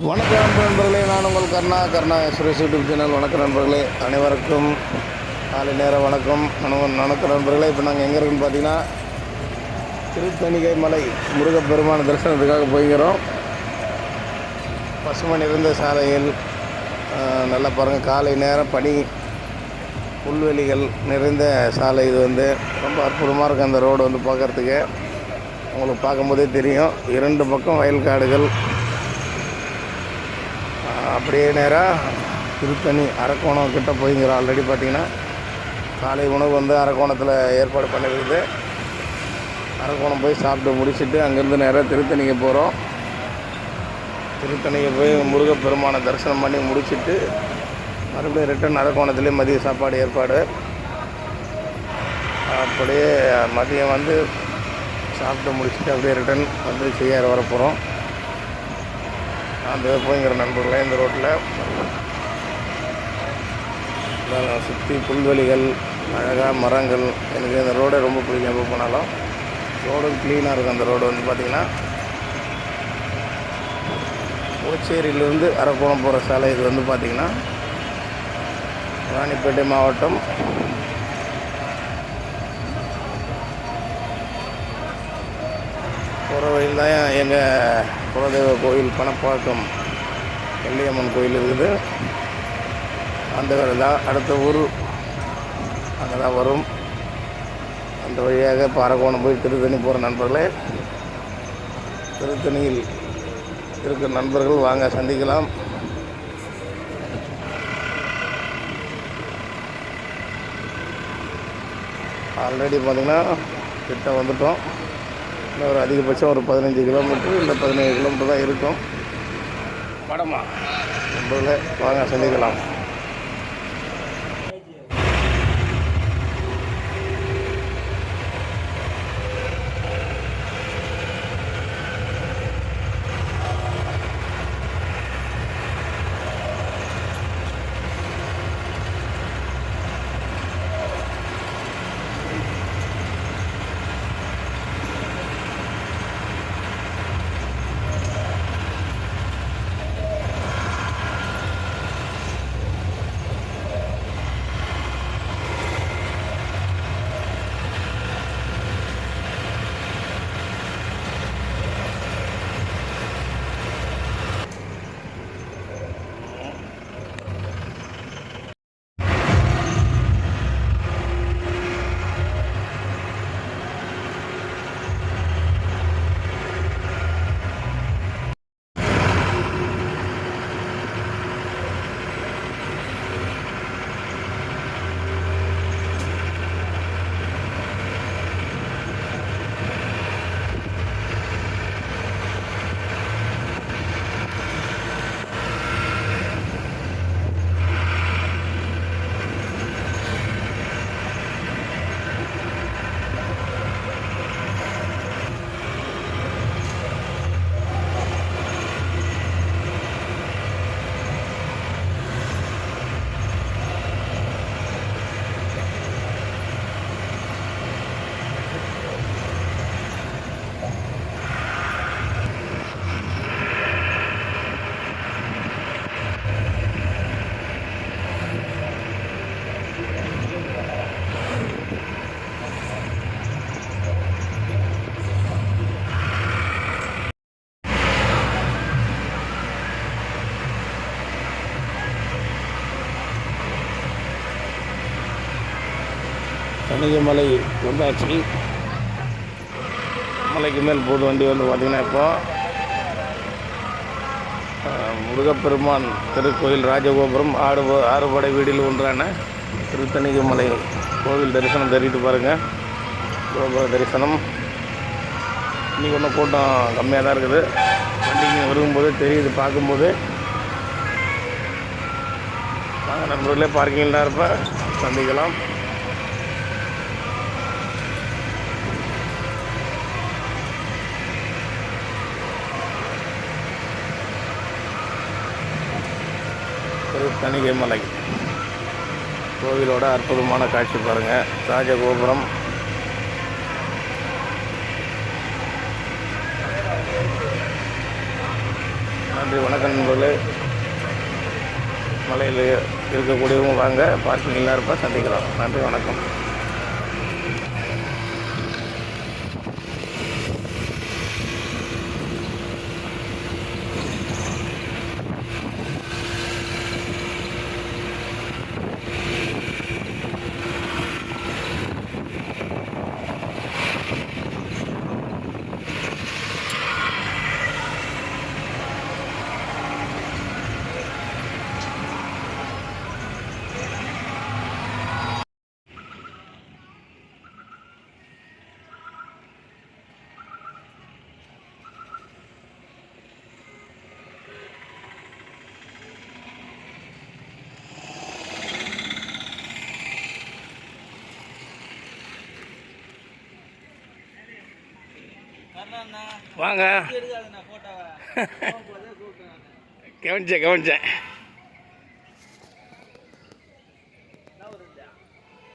வணக்கம் நண்பர்களே நான் உங்கள் கர்ணா கர்ணா சுரேஷ் யூடியூப் சேனல் வணக்கம் நண்பர்களே அனைவருக்கும் காலை நேர வணக்கம். வணக்கம் நண்பர்களே இப்போ நாங்கள் எங்கே இருக்குன்னு பார்த்தீங்கன்னா திருத்தணிகை மலை முருகப்பெருமான தரிசனத்துக்காக போய்கிறோம் பசுமை நிறைந்த சாலையில் நல்லா பாருங்கள் காலை நேரம் பனி புல்வெளிகள் நிறைந்த சாலை இது வந்து. ரொம்ப அற்புதமாக இருக்கும் அந்த ரோடு வந்து பார்க்குறதுக்கு உங்களுக்கு பார்க்கும்போதே தெரியும். இரண்டு பக்கம் வயல் காடுகள் அப்படியே நேராக திருத்தணி அரக்கோணம் கிட்ட போயிங்கிறோம் ஆல்ரெடி பார்த்தீங்கன்னா காலை உணவு வந்து அரக்கோணத்தில் ஏற்பாடு பண்ணிருக்குது. அரக்கோணம் போய் சாப்பிட்டு முடிச்சுட்டு அங்கேருந்து நேராக திருத்தணிக்கு போகிறோம் திருத்தணிக்கு போய் முருகப்பெருமானை தரிசனம் பண்ணி முடிச்சுட்டு மறுபடியும் ரிட்டர்ன் அரக்கோணத்துலேயே மதிய சாப்பாடு ஏற்பாடு. அப்படியே மதியம் வந்து சாப்பிட்டு முடிச்சுட்டு அப்படியே ரிட்டன் வந்து செய்யார் வரப்போகிறோம் அந்த போய்ங்கிற நண்பர்களே இந்த ரோட்டில் சுற்றி புல்வெளிகள் அழகாக மரங்கள். எனக்கு இந்த ரோடே ரொம்ப பிடிக்கும் எப்போ போனாலும். ரோடும் க்ளீனாக இருக்கும் அந்த ரோடு வந்து பார்த்திங்கன்னா ஓச்சேரியிலேருந்து அரக்கோணம் போகிற சாலை இது வந்து பார்த்திங்கன்னா ராணிப்பேட்டை மாவட்டம் போகிற வழியில் தான் எங்கள் குலதெய்வ கோயில் பணப்பாக்கம் வெள்ளியம்மன் கோயில் இருக்குது. அந்த வேலை தான் அடுத்த ஊர் அங்கே தான் வரும். அந்த வழியாக பாரகோணம் போய் திருத்தணி போகிற நண்பர்களே திருத்தணியில் இருக்கிற நண்பர்கள் வாங்க சந்திக்கலாம். ஆல்ரெடி பார்த்திங்கன்னா கிட்ட வந்துட்டோம். இன்னும் ஒரு அதிகபட்சம் ஒரு பதினஞ்சு கிலோமீட்டர் இல்லை பதினேழு கிலோமீட்டர் தான் இருக்கும். வடமா நண்பர்களே வாங்க சந்திக்கலாம். கணிகமலை வந்தாச்சு மலைக்கு மேல் போது வண்டி வந்து பார்த்திங்கன்னா இப்போ முருகப்பெருமான் திருக்கோயில் ராஜகோபுரம் ஆடு ஆறுபடை வீடில் ஒன்றான திருத்தணிகமலை கோவில் தரிசனம் தரிட்டு பாருங்கள் கோபுர தரிசனம். இன்றைக்கி ஒன்றும் கூட்டம் கம்மியாக தான் இருக்குது. வண்டிங்க வரும்போது தெரியுது பார்க்கும்போது. வாங்க நண்பர்களே பார்க்கிங்லாம் இருப்ப சந்திக்கலாம். திருத்தணிகை மலை கோவிலோட அற்புதமான காட்சி பாருங்கள் ராஜகோபுரம். நன்றி வணக்கம் நண்பர்களே. மலையில் இருக்கக்கூடியவங்க வாங்க பார்க்கிங் எல்லாம் இருப்பா சந்திக்கலாம். நன்றி வணக்கம். வாங்க. கவனிச்சேன் கவனிச்சேன்.